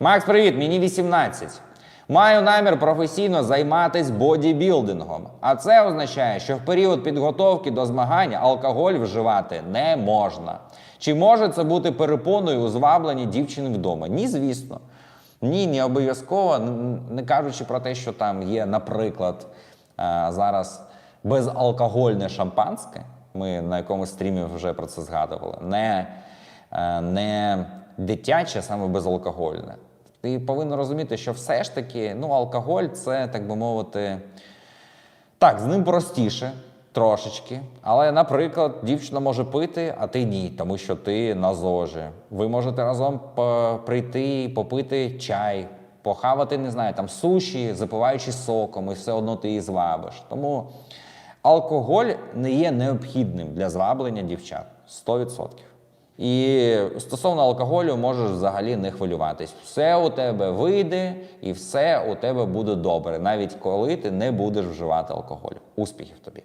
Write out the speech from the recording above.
Макс, привіт, мені 18. Маю намір професійно займатися бодібілдингом. А це означає, що в період підготовки до змагань алкоголь вживати не можна. Чи може це бути перепоною у звабленні дівчини вдома? Ні, звісно. Ні, не обов'язково, не кажучи про те, що там є, наприклад, е, зараз безалкогольне шампанське. Ми на якомусь стрімі вже про це згадували. Не, е, не дитяче, саме безалкогольне. Ти повинен розуміти, що все ж таки ну, алкоголь це, так би мовити, так, з ним простіше трошечки. Але, наприклад, дівчина може пити, а ти ні, тому що ти на зожі. Ви можете разом прийти, попити чай, похавати, не знаю, там суші, запиваючи соком, і все одно ти її звабиш. Тому алкоголь не є необхідним для зваблення дівчат 100%. І стосовно алкоголю можеш взагалі не хвилюватись. Все у тебе вийде і все у тебе буде добре, навіть коли ти не будеш вживати алкоголь. Успіхів тобі!